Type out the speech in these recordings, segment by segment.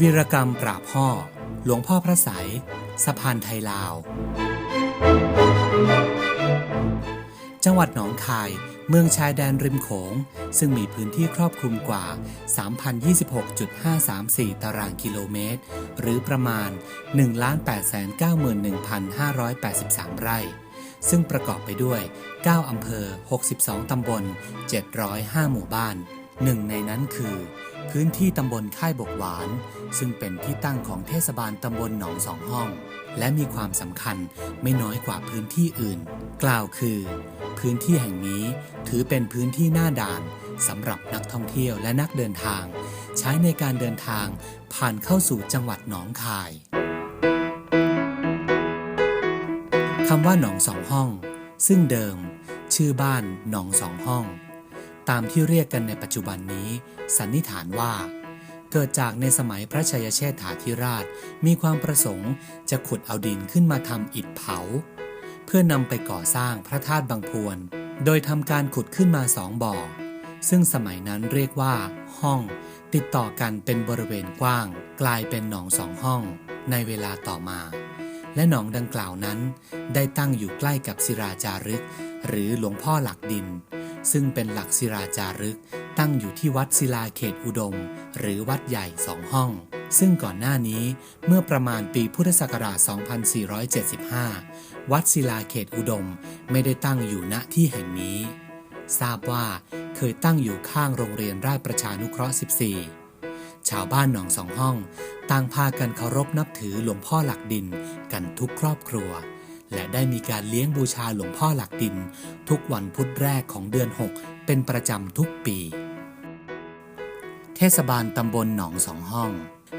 วีรกรรมปราบพ่อ หลวงพ่อพระไสยสะพานไทยลาว จังหวัดหนองคาย เมืองชายแดนริมโขง ซึ่งมีพื้นที่ครอบคลุมกว่า 3,026.534 ตารางกิโลเมตร หรือประมาณ 1,891,583 ไร่ ซึ่งประกอบไปด้วย 9 อำเภอ 62 ตำบล 705 หมู่บ้าน หนึ่งในนั้นคือ พื้นที่ตำบลค่ายบกหวาน ซึ่งเป็นที่ตั้งของเทศบาลตำบลหนองสองห้อง และมีความสำคัญไม่น้อยกว่าพื้นที่อื่น กล่าวคือ พื้นที่แห่งนี้ถือเป็นพื้นที่หน้าด่านสำหรับนักท่องเที่ยวและนักเดินทาง ใช้ในการเดินทางผ่านเข้าสู่จังหวัดหนองคายคำว่าหนองสองห้อง ซึ่งเดิม ชื่อบ้านหนองสองห้อง ตามที่เรียกกันในปัจจุบันนี้ สันนิษฐานว่า เกิดจากในสมัยพระชัยเชษฐาธิราชมีความประสงค์จะขุดเอาดินขึ้นมาทำอิฐเผา เพื่อนำไปก่อสร้างพระธาตุบางพวน โดยทำการขุดขึ้นมาสองบ่อ ซึ่งสมัยนั้นเรียกว่า ห้อง ติดต่อกันเป็นบริเวณกว้าง กลายเป็นหนองสองห้อง ในเวลาต่อมา และหนองดังกล่าวนั้น ได้ตั้งอยู่ใกล้กับศิราจารึก หรือหลวงพ่อหลักดิน ซึ่งเป็นหลักศิราจารึก ตั้งอยู่ที่วัดศิลาเขตอุดม หรือวัดใหญ่สองห้อง ซึ่งก่อนหน้านี้เมื่อประมาณปีพุทธศักราช 2475 วัดศิลาเขตอุดมไม่ได้ตั้งอยู่ณที่แห่งนี้ ทราบว่าเคยตั้งอยู่ข้างโรงเรียนราชประชานุเคราะห์ 14 ชาวบ้านหนองสองห้องต่างพากันเคารพนับถือหลวงพ่อหลักดินกันทุกครอบครัว และได้มีการเลี้ยงบูชาหลวงพ่อหลักดิน ทุกวันพุธแรกของเดือน 6 เป็นประจำทุกปี เทศบาลตำบลหนองสองห้อง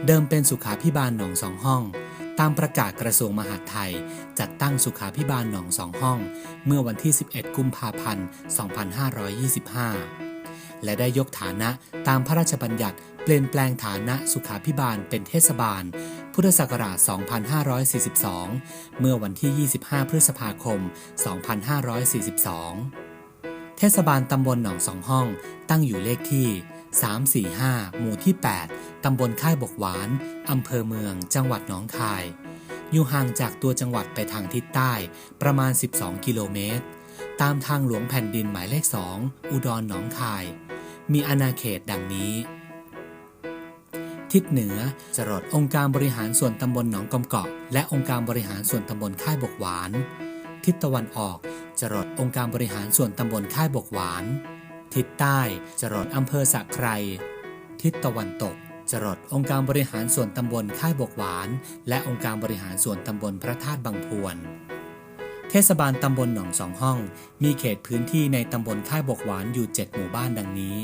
เดิมเป็นสุขาพิบาลหนองสองห้อง ตามประกาศกระทรวงมหาดไทย จัดตั้งสุขาพิบาลหนองสองห้อง เมื่อวันที่ 11 กุมภาพันธ์ 2525 และได้ยกฐานะตามพระราชบัญญัติเปลี่ยนแปลงฐานะสุขาพิบาลเป็นเทศบาล พุทธศักราช 2542 เมื่อวันที่ 25 พฤษภาคม 2542 เทศบาลตำบลหนองสองห้อง ตั้งอยู่เลขที่ 345 หมู่ที่ 8 ตำบลค่ายบกหวาน อำเภอเมือง จังหวัดหนองคาย อยู่ห่างจากตัวจังหวัดไปทางทิศใต้ประมาณ 12 กิโลเมตร ตามทางหลวงแผ่นดินหมายเลข 2 อุดรหนองคาย มีอาณาเขตดังนี้ ทิศเหนือจรดองค์การบริหารส่วนตำบลหนองกำเกาะ และองค์การบริหารส่วนตำบลค่ายบกหวาน ทิศตะวันออกจรดองค์การบริหารส่วนตำบลค่ายบกหวาน ทิศใต้จรดอำเภอสะไคร ทิศตะวันตกจรดองค์การบริหารส่วนตำบลค่ายบกหวาน และองค์การบริหารส่วนตำบลพระธาตุบางพวนเทศบาลตำบลหนองสองห้อง มีเขตพื้นที่ในตำบลค่ายบกหวานอยู่ 7 หมู่บ้านดังนี้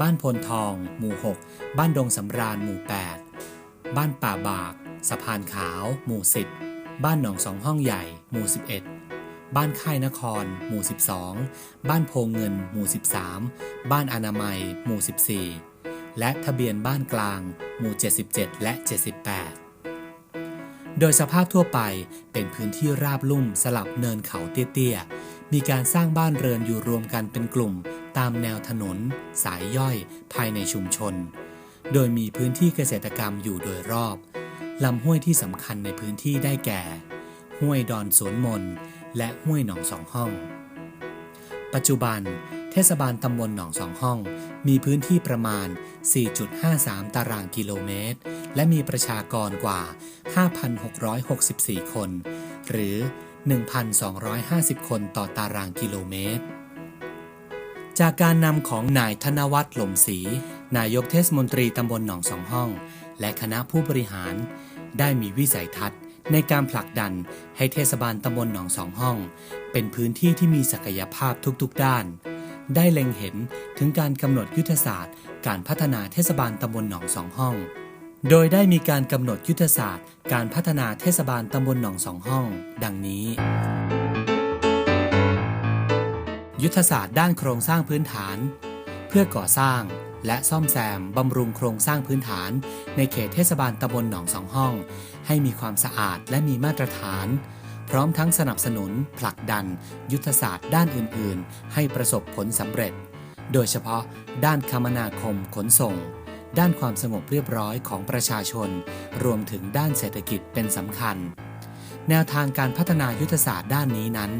บ้านพลทอง หมู่ 6 บ้านดงสำราญ หมู่ 8 บ้านป่าบาก สะพานขาว หมู่ 10 บ้านหนองสองห้องใหญ่ หมู่ 11 บ้านค่ายนคร หมู่ 12 บ้านโพเงิน หมู่ 13 บ้านอนามัย หมู่ 14 และทะเบียนบ้านกลาง หมู่ 77 และ 78โดยสภาพทั่วไปเป็นพื้นที่ราบลุ่มสลับเนินเขาเตี้ยๆ มีการสร้างบ้านเรือนอยู่รวมกันเป็นกลุ่ม ตามแนวถนน สายย่อยภายในชุมชน โดยมีพื้นที่เกษตรกรรมอยู่โดยรอบลำห้วยที่สำคัญในพื้นที่ได้แก่ ห้วยดอนสวนมน และห้วยหนองสองห้อง ปัจจุบัน เทศบาลตำบลหนองสองห้อง มีพื้นที่ประมาณ 4.53 ตารางกิโลเมตร และมีประชากรกว่า 5,664 คน หรือ 1,250 คนต่อตารางกิโลเมตร จากการนำของนายธนวัฒน์หล่มศรีนายกเทศมนตรีตำบลหนองสองห้อง และคณะผู้บริหาร ได้มีวิสัยทัศน์ในการผลักดันให้เทศบาลตำบลหนองสองห้อง เป็นพื้นที่ที่มีศักยภาพทุกๆด้าน ได้เล็งเห็นถึงการกำหนดยุทธศาสตร์ การพัฒนาเทศบาลตำบลหนองสองห้อง โดยได้มีการกำหนดยุทธศาสตร์ การพัฒนาเทศบาลตำบลหนองสองห้อง ดังนี้ ยุทธศาสตร์ด้านโครงสร้างพื้นฐาน เพื่อก่อสร้างและซ่อมแซมบำรุงโครงสร้างพื้นฐาน ในเขตเทศบาลตำบลหนองสองห้อง ให้มีความสะอาดและมีมาตรฐาน พร้อมทั้งสนับสนุน ผลักดัน ยุทธศาสตร์ด้านอื่น ๆ ให้ประสบผลสำเร็จ โดยเฉพาะ ด้านคมนาคมขนส่ง ด้านความสงบเรียบร้อยของประชาชน รวมถึงด้านเศรษฐกิจเป็นสำคัญ แนวทางการพัฒนายุทธศาสตร์ด้านนี้นั้น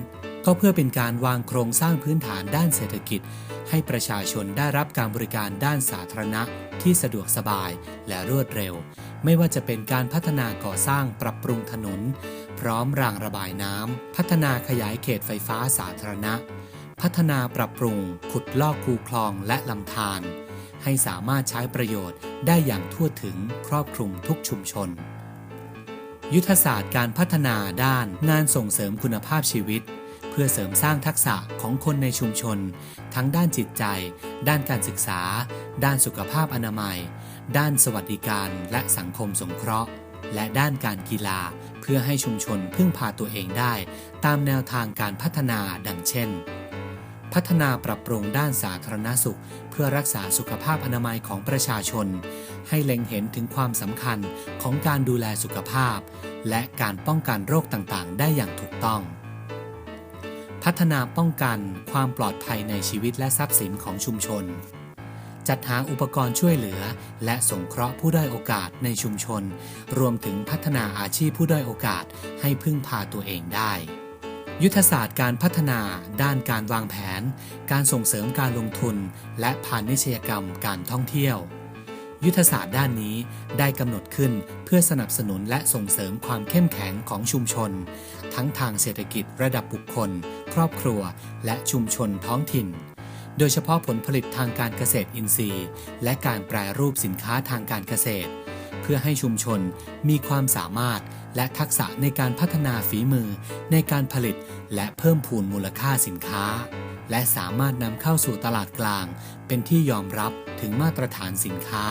ก็เพื่อเป็นการวางโครงสร้างพื้นฐานด้านเศรษฐกิจ ให้ประชาชนได้รับการบริการด้านสาธารณะที่สะดวกสบายและรวดเร็ว ไม่ว่าจะเป็นการพัฒนาก่อสร้างปรับปรุงถนน พร้อมรางระบายน้ำ พัฒนาขยายเขตไฟฟ้าสาธารณะ พัฒนาปรับปรุง ขุดลอกคูคลองและลำธารให้สามารถใช้ประโยชน์ได้อย่างทั่วถึงครอบคลุมทุกชุมชน ยุทธศาสตร์การพัฒนาด้านงานส่งเสริมคุณภาพชีวิต พื่อเสริมสร้างทักษะของคนในชุมชน ทั้งด้านจิตใจ ด้านการศึกษา ด้านสุขภาพอนามัย ด้านสวัสดิการและสังคมสงเคราะห์ และด้านการกีฬา เพื่อให้ชุมชนพึ่งพาตัวเองได้ ตามแนวทางการพัฒนาดังเช่น พัฒนาปรับปรุงด้านสาธารณสุข เพื่อรักษาสุขภาพอนามัยของประชาชน ให้เล็งเห็นถึงความสำคัญของการดูแลสุขภาพ และการป้องกันโรคต่างๆ ได้อย่างถูกต้อง พัฒนาป้องกันความปลอดภัยในชีวิตและทรัพย์สินของชุมชน จัดหาอุปกรณ์ช่วยเหลือ และสงเคราะห์ผู้ด้อยโอกาสในชุมชน รวมถึงพัฒนาอาชีพผู้ด้อยโอกาสให้พึ่งพาตัวเองได้ ยุทธศาสตร์การพัฒนา ด้านการวางแผน การส่งเสริมการลงทุน และพาณิชยกรรมการท่องเที่ยว ยุทธศาสตร์ด้านนี้ได้กำหนดขึ้นเพื่อสนับสนุนและส่งเสริมความเข้มแข็งของชุมชน ทั้งทางเศรษฐกิจระดับบุคคล ครอบครัว และชุมชนท้องถิ่น โดยเฉพาะผลผลิตทางการเกษตรอินทรีย์ และการแปรรูปสินค้าทางการเกษตร เพื่อให้ชุมชนมีความสามารถและทักษะในการพัฒนาฝีมือในการผลิตและเพิ่มพูนมูลค่าสินค้า และสามารถนำเข้าสู่ตลาดกลาง เป็นที่ยอมรับถึงมาตรฐานสินค้า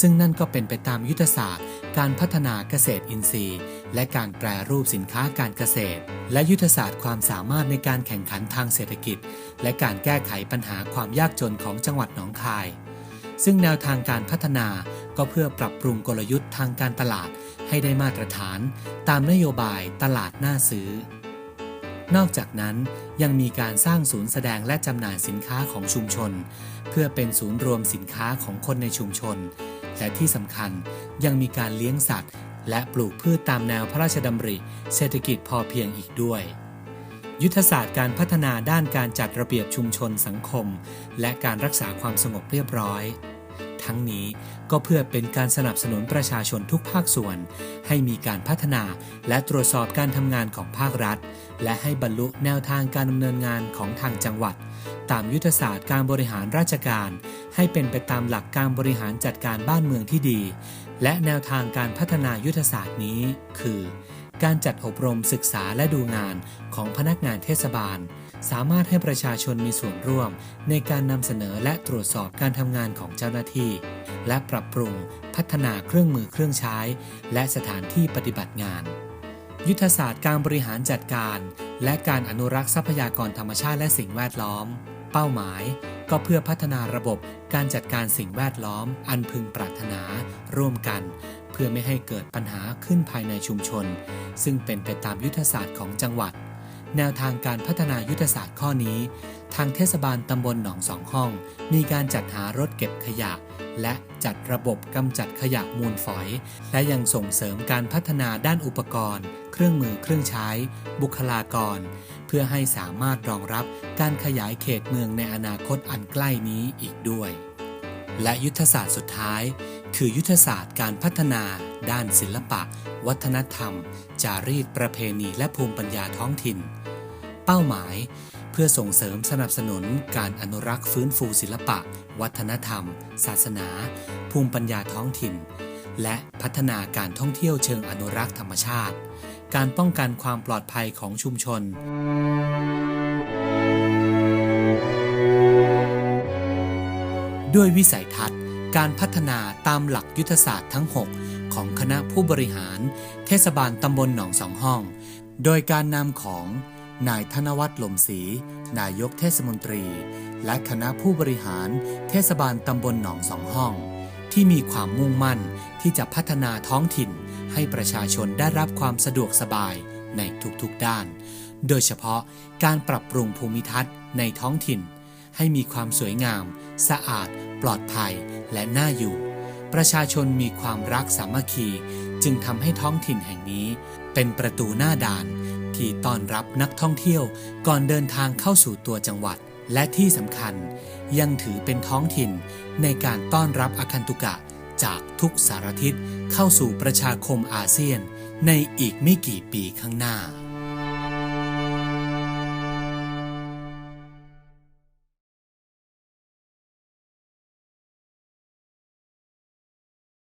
ซึ่งนั่นก็เป็นไปตามยุทธศาสตร์ การพัฒนาเกษตรอินทรีย์ และการแปรรูปสินค้าการเกษตร และยุทธศาสตร์ความสามารถในการแข่งขันทางเศรษฐกิจ และการแก้ไขปัญหาความยากจนของจังหวัดหนองคาย ซึ่งแนวทางการพัฒนาก็เพื่อปรับปรุงกลยุทธ์ทางการตลาดให้ได้มาตรฐาน ตามนโยบายตลาดน่าซื้อ นอกจากนั้นยังมีการสร้างศูนย์แสดงและจำหน่ายสินค้าของชุมชน เพื่อเป็นศูนย์รวมสินค้าของคนในชุมชน และที่สำคัญยังมีการเลี้ยงสัตว์ และปลูกพืชตามแนวพระราชดำริ เศรษฐกิจพอเพียงอีกด้วย ยุทธศาสตร์การพัฒนาด้านการจัดระเบียบชุมชนสังคม และการรักษาความสงบเรียบร้อย ทั้งนี้ก็เพื่อเป็นการสนับสนุนประชาชนทุกภาคส่วน ให้มีการพัฒนาและตรวจสอบการทำงานของภาครัฐ และให้บรรลุแนวทางการดำเนินงานของทางจังหวัด ตามยุทธศาสตร์การบริหารราชการ ให้เป็นไปตามหลักการบริหารจัดการบ้านเมืองที่ดี และแนวทางการพัฒนายุทธศาสตร์นี้ คือ การจัดอบรมศึกษาและดูงานของพนักงานเทศบาล สามารถให้ประชาชนมีส่วนร่วม ในการนำเสนอและตรวจสอบการทำงานของเจ้าหน้าที่ และปรับปรุงพัฒนาเครื่องมือเครื่องใช้ และสถานที่ปฏิบัติงาน ยุทธศาสตร์การบริหารจัดการ และการอนุรักษ์ทรัพยากรธรรมชาติและสิ่งแวดล้อม เป้าหมายก็เพื่อพัฒนาระบบการจัดการสิ่งแวดล้อม อันพึงปรารถนา ร่วมกัน เพื่อไม่ให้เกิดปัญหาขึ้นภายในชุมชน ซึ่งเป็นไปตามยุทธศาสตร์ของจังหวัด แนวทางการพัฒนายุทธศาสตร์ข้อนี้ ทางเทศบาลตำบลหนองสองห้อง มีการจัดหารถเก็บขยะ และจัดระบบกำจัดขยะมูลฝอย และยังส่งเสริมการพัฒนาด้านอุปกรณ์ เครื่องมือเครื่องใช้ บุคลากร เพื่อให้สามารถรองรับการขยายเขตเมืองในอนาคตอันใกล้นี้อีกด้วย และยุทธศาสตร์สุดท้าย คือยุทธศาสตร์การพัฒนา ด้านศิลปะ วัฒนธรรม จารีตประเพณี และภูมิปัญญาท้องถิ่น เป้าหมายเพื่อส่งเสริมสนับสนุนการอนุรักษ์ฟื้นฟูศิลปะ วัฒนธรรม ศาสนา ภูมิปัญญาท้องถิ่น และพัฒนาการท่องเที่ยวเชิงอนุรักษ์ธรรมชาติ การป้องกันความปลอดภัยของชุมชนด้วยวิสัยทัศน์ การพัฒนาตามหลักยุทธศาสตร์ทั้ง 6 ของคณะผู้บริหาร เทศบาลตำบลหนองสองห้อง โดยการนำของนายธนวัฒน์หลมศรีนายกเทศมนตรี และคณะผู้บริหาร เทศบาลตำบลหนองสองห้อง ที่มีความมุ่งมั่นที่จะพัฒนาท้องถิ่น ให้ประชาชนได้รับความสะดวกสบายในทุกๆด้าน โดยเฉพาะการปรับปรุงภูมิทัศน์ในท้องถิ่น ให้มีความสวยงาม สะอาด ปลอดภัย และน่าอยู่ ประชาชนมีความรักสามัคคี จึงทำให้ท้องถิ่นแห่งนี้ เป็นประตูหน้าด่าน ที่ต้อนรับนักท่องเที่ยวก่อนเดินทางเข้าสู่ตัวจังหวัด และที่สำคัญ ยังถือเป็นท้องถิ่นในการต้อนรับอาคันตุกะจากทุกสารทิศเข้าสู่ประชาคมอาเซียนในอีกไม่กี่ปีข้างหน้า